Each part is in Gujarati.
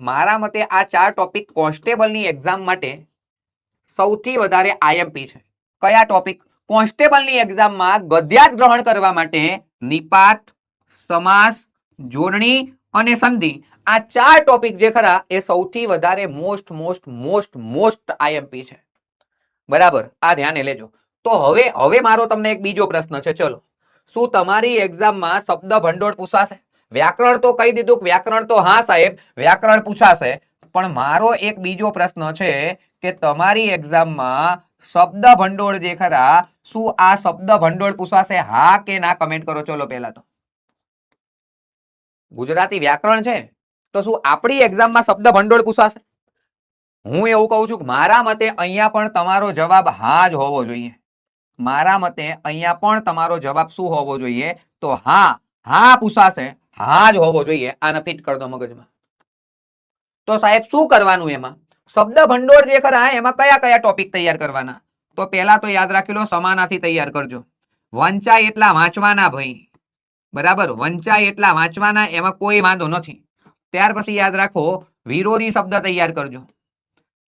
મારા મતે આ ચાર ટોપિક કોન્સ્ટેબલની એક્ઝામ માટે સૌથી વધારે આઈએમપી છે. કયા ટોપિક કોન્સ્ટેબલની એક્ઝામમાં ગદ્યાર્થ ગ્રહણ કરવા માટે નિપાત, સમાસ, જોડણી અને સંધિ આ ચાર ટોપિક જે ખરા એ સૌથી વધારે most most most most IMP છે. બરાબર? આ ધ્યાને લેજો. તો હવે હવે મારો તમને એક બીજો પ્રશ્ન છે. ચલો. શું તમારી એક્ઝામમાં શબ્દ ભંડોળ પૂછાશે? વ્યાકરણ તો કહી દીધું વ્યાકરણ તો હા સાહેબ, વ્યાકરણ પૂછાશે. પણ મારો એક બીજો પ્રશ્ન છે કે તમારી એક્ઝામમાં શબ્દ ભંડોળ જે ખરા, શું આ શબ્દ ભંડોળ પૂછાશે, હા કે ના કમેન્ટ કરો? ચલો પહેલા તો. ગુજરાતી વ્યાકરણ છે, તો શું આપણી એક્ઝામમાં શબ્દ ભંડોળ પૂછાશે? હું એવું કહું છું કે મારા મતે અહીંયા પણ તમારો જવાબ હા જ હોવો જોઈએ. મારા મતે અહીંયા પણ તમારો જવાબ શું હોવો જોઈએ? તો હા હા પૂછાશે. હા જ હોવો જોઈએ, આને ફિટ કરી મગજમાં. તો સાહેબ, શું કરવાનું એમાં? શબ્દ ભંડોળ જે ખરા, એમાં કયા કયા ટોપિક તૈયાર કરવાના? તો પહેલા તો યાદ રાખી લો, સમાનાથી તૈયાર કરજો. વંચાય એટલા વાંચવાના ભાઈ. બરાબર? વંચાય એટલા વાંચવાના, એમાં કોઈ વાંધો નથી. ત્યાર પછી યાદ રાખો, વિરોધી શબ્દ તૈયાર કરજો.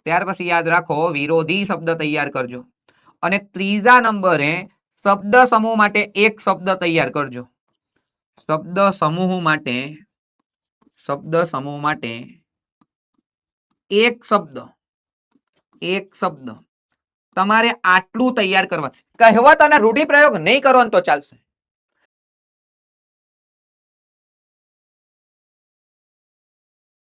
ત્યાર પછી યાદ રાખો, વિરોધી શબ્દ તૈયાર કરજો. અને ત્રીજા નંબરે શબ્દ સમૂહ માટે એક શબ્દ તૈયાર કરજો. શબ્દ સમૂહ માટે, શબ્દ સમૂહ માટે એક શબ્દ એક શબ્દ તમારે આટલું તૈયાર કરવા. કહેવત અને રૂઢિપ્રયોગ નહીં કરો ને તો ચાલશે.